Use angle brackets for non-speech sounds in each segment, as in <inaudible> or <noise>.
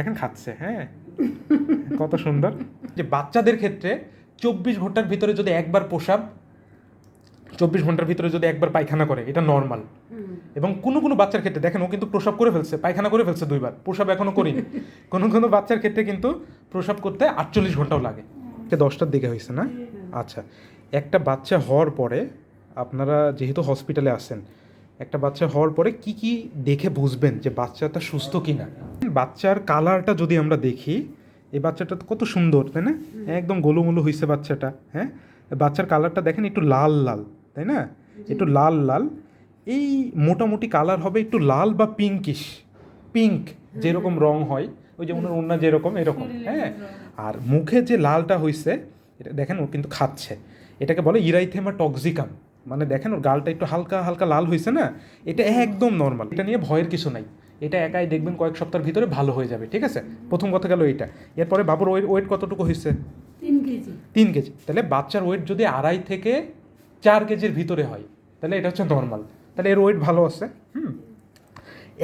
দেখেন খাচ্ছে হ্যাঁ? কত সুন্দর। যে বাচ্চাদের ক্ষেত্রে চব্বিশ ঘণ্টার ভিতরে যদি একবার প্রসাব চব্বিশ ঘণ্টার ভিতরে যদি একবার পায়খানা করে এটা নর্মাল এবং কোনো কোনো বাচ্চার ক্ষেত্রে দেখেন ও কিন্তু প্রসাব করে ফেলছে পায়খানা করে ফেলছে দুইবার প্রসাব এখনও করিনি। <laughs> কোনো কোনো বাচ্চার ক্ষেত্রে কিন্তু প্রসাব করতে আটচল্লিশ ঘন্টাও লাগে। এটা দশটার দিকে হয়েছে না? আচ্ছা একটা বাচ্চা হওয়ার পরে আপনারা যেহেতু হসপিটালে আসেন একটা বাচ্চা হওয়ার পরে কি কি দেখে বুঝবেন যে বাচ্চাটা সুস্থ কিনা? বাচ্চার কালারটা যদি আমরা দেখি এই বাচ্চাটা তো কত সুন্দর তাই না? একদম গোলুমুলু হয়েছে বাচ্চাটা হ্যাঁ? বাচ্চার কালারটা দেখেন একটু লাল লাল তাই না? একটু লাল লাল। এই মোটামুটি কালার হবে একটু লাল বা পিঙ্কিশ পিঙ্ক যেরকম রং হয় ওই যেমন অন্য যেরকম এরকম হ্যাঁ? আর মুখে যে লালটা হয়েছে এটা দেখেন ও কিন্তু খাচ্ছে এটাকে বলে ইরাইথেমা টক্সিকাম মানে দেখেন ওর গালটা একটু হালকা হালকা লাল হয়েছে না? এটা একদম নর্মাল এটা নিয়ে ভয়ের কিছু নাই। এটা একাই দেখবেন কয়েক সপ্তাহের ভিতরে ভালো হয়ে যাবে ঠিক আছে? প্রথম কথা গেল এইটা এরপরে বাবুর ওয়েট ওয়েট কতটুকু হয়েছে তিন কেজি। তিন কেজি। তাহলে বাচ্চার ওয়েট যদি আড়াই থেকে চার কেজির ভিতরে হয় তাহলে এটা হচ্ছে নর্মাল তাহলে এর ওয়েট ভালো আছে হুম?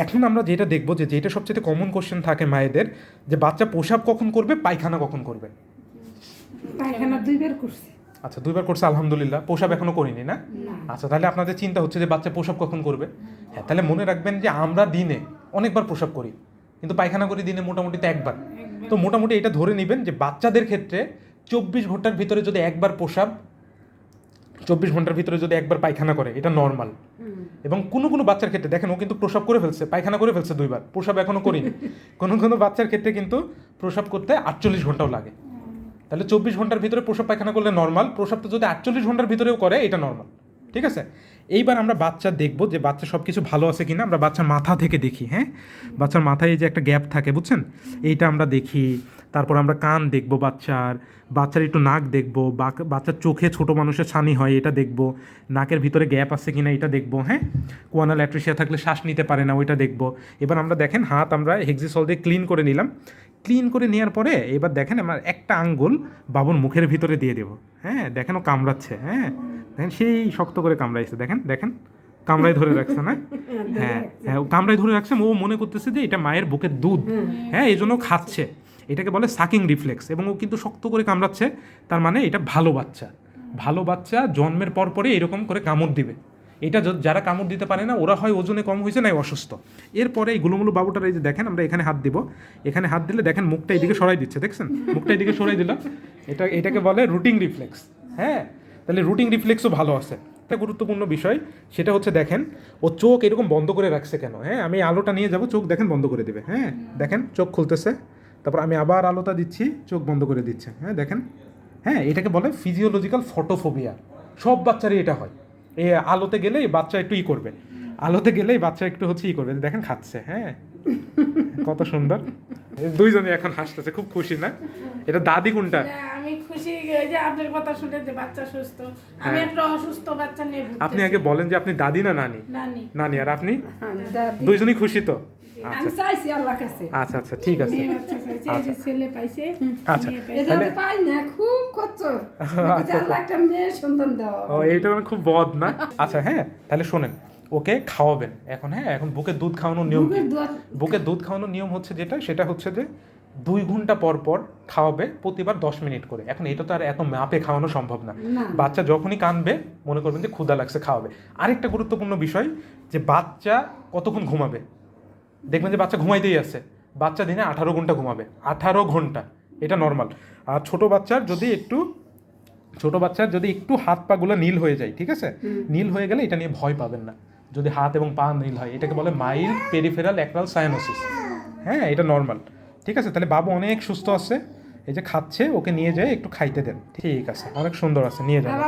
এখন আমরা যেটা দেখব যে যেটা সবচেয়ে কমন কোশ্চেন থাকে মায়েদের যে বাচ্চা প্রসাব কখন করবে পায়খানা কখন করবে? পায়খানা দুইবার করছি। আচ্ছা দুইবার করছে আলহামদুলিল্লাহ। প্রসাব এখনও করিনি না? আচ্ছা তাহলে আপনাদের চিন্তা হচ্ছে যে বাচ্চা প্রসাব কখন করবে? হ্যাঁ তাহলে মনে রাখবেন যে আমরা দিনে অনেকবার প্রসাব করি কিন্তু পায়খানা করি দিনে মোটামুটি তো একবার। তো মোটামুটি এটা ধরে নেবেন যে বাচ্চাদের ক্ষেত্রে চব্বিশ ঘণ্টার ভিতরে যদি একবার প্রসাব চব্বিশ ঘণ্টার ভিতরে যদি একবার পায়খানা করে এটা নর্মাল এবং কোনো কোনো বাচ্চার ক্ষেত্রে দেখেন ও কিন্তু প্রসাব করে ফেলছে পায়খানা করে ফেলছে দুইবার প্রসাব এখনও করিনি। <laughs> কোনো কোনো বাচ্চার ক্ষেত্রে কিন্তু প্রসাব করতে আটচল্লিশ ঘন্টাও লাগে। তাহলে চব্বিশ ঘণ্টার ভিতরে প্রসাব পায়খানা করলে নর্মাল প্রসাবটা যদি আটচল্লিশ ঘণ্টার ভিতরেও করে, এটা নর্মাল ঠিক আছে? এইবার আমরা বাচ্চা দেখব যে বাচ্চা সব কিছু ভালো আছে কিনা, আমরা বাচ্চার মাথা থেকে দেখি হ্যাঁ? বাচ্চার মাথায় যে একটা গ্যাপ থাকে, বুঝছেন? এইটা আমরা দেখি, তারপর আমরা কান দেখব বাচ্চার বাচ্চার একটু নাক দেখব বাচ্চার চোখে ছোট মানুষের ছানি হয়, এটা দেখব, নাকের ভিতরে গ্যাপ আছে কিনা, এটা দেখব হ্যাঁ? কোয়ানা ল্যাট্রিসিয়া থাকলে শ্বাস নিতে পারে না, ওইটা দেখব। এবার আমরা দেখেন, হাত আমরা হেক্সিসল দিয়ে ক্লিন করে নিলাম। ক্লিন করে নেওয়ার পরে এবার দেখেন আমার একটা আঙ্গুল বাবুর মুখের ভিতরে দিয়ে দেবো। হ্যাঁ দেখেন ও কামড়াচ্ছে হ্যাঁ। দেখেন সেই শক্ত করে কামড়াইছে দেখেন দেখেন কামড়াই ধরে রাখছে না? <laughs> হ্যাঁ হ্যাঁ ও কামড়াই ধরে রাখছে ও মনে করতেছে যে এটা মায়ের বুকের দুধ। হ্যাঁ। এই জন্য খাচ্ছে। এটাকে বলে সাকিং রিফ্লেক্স এবং ও কিন্তু শক্ত করে কামড়াচ্ছে তার মানে এটা ভালো বাচ্চা। ভালো বাচ্চা জন্মের পর পরে এরকম করে কামড় দিবে। এটা যারা কামড় দিতে পারে না, ওরা হয় ওজনে কম হয়েছে না অসুস্থ। এরপরে এই গুলুমুলু বাবুটার এই যে দেখেন, আমরা এখানে হাত দিব। এখানে হাত দিলে দেখেন মুখটা এদিকে সরাই দিচ্ছে, দেখছেন? মুখটা এদিকে সরাই দিল এটা, এটাকে বলে রুটিং রিফ্লেক্স। হ্যাঁ? তাহলে রুটিং রিফ্লেক্সও ভালো আছে। একটা গুরুত্বপূর্ণ বিষয়, সেটা হচ্ছে দেখেন, ও চোখ এরকম বন্ধ করে রাখছে কেন? হ্যাঁ? আমি আলোটা নিয়ে যাব, চোখ দেখেন বন্ধ করে দেবে। হ্যাঁ? দেখেন, চোখ খুলতেছে। তারপর আমি আবার আলোটা দিচ্ছি, চোখ বন্ধ করে দিচ্ছে। হ্যাঁ? দেখেন। হ্যাঁ? এটাকে বলে ফিজিওলজিক্যাল ফটোফোবিয়া সব বাচ্চারই এটা হয়। এই আলোতে গেলেই বাচ্চা একটু ই করবে। আলোতে গেলেই বাচ্চা একটু হচ্ছে ই করবে। দেখেন খাচ্ছে হ্যাঁ? কত সুন্দর। দুইজনে এখন হাসতেছে খুব খুশি না? এটা দাদি কোনটা? আমি খুশি যে আপনার কথা শুনে যে বাচ্চা সুস্থ। আমি একটা অসুস্থ বাচ্চা নিয়ে আপনি আগে বলেন যে আপনি দাদি না নানি? নানি। নানি আর আপনি? দাদি। দুইজনই খুশি তো? আচ্ছা। চাইছি আল্লাহ কাছে। আচ্ছা আচ্ছা ঠিক আছে। ছেলে পাইছে আচ্ছা। মেয়ে এটা তাহলে- পাই না খুব কষ্ট। আচ্ছা, আল্লাহ একটা মেয়ে সন্তান দেওয়া ও এইটা মানে খুব বদ না? আচ্ছা হ্যাঁ তাহলে শোনেন ওকে খাওয়াবেন। এখন হ্যাঁ এখন বুকে দুধ খাওয়ানোর নিয়ম বুকের বুকে দুধ খাওয়ানোর নিয়ম হচ্ছে যেটা সেটা হচ্ছে যে দুই ঘণ্টা পর পর খাওয়াবে প্রতিবার দশ মিনিট করে। এখন এটা তো আর এত মাপে খাওয়ানো সম্ভব না। না। বাচ্চা যখনই কানবে মনে করবেন যে ক্ষুদা লাগছে খাওয়াবে। আরেকটা গুরুত্বপূর্ণ বিষয় যে বাচ্চা কতক্ষণ ঘুমাবে? দেখবেন যে বাচ্চা ঘুমাইতেই আছে বাচ্চা দিনে আঠারো ঘণ্টা ঘুমাবে। আঠারো ঘণ্টা। এটা নর্মাল আর ছোট বাচ্চার যদি একটু ছোট বাচ্চার যদি একটু হাত পাগুলো নীল হয়ে যায় ঠিক আছে? নীল হয়ে গেলে এটা নিয়ে ভয় পাবেন না। যদি হাত এবং পা নীল হয় এটাকে বলে মাইল্ড পেরিফেরাল অ্যাক্রাল সায়ানোসিস হ্যাঁ এটা নর্মাল ঠিক আছে? তাহলে বাবু অনেক সুস্থ আছে। এই যে খাচ্ছে ওকে নিয়ে যায় একটু খাইতে দেন। ঠিক আছে? অনেক সুন্দর আছে। নিয়ে যান বাবা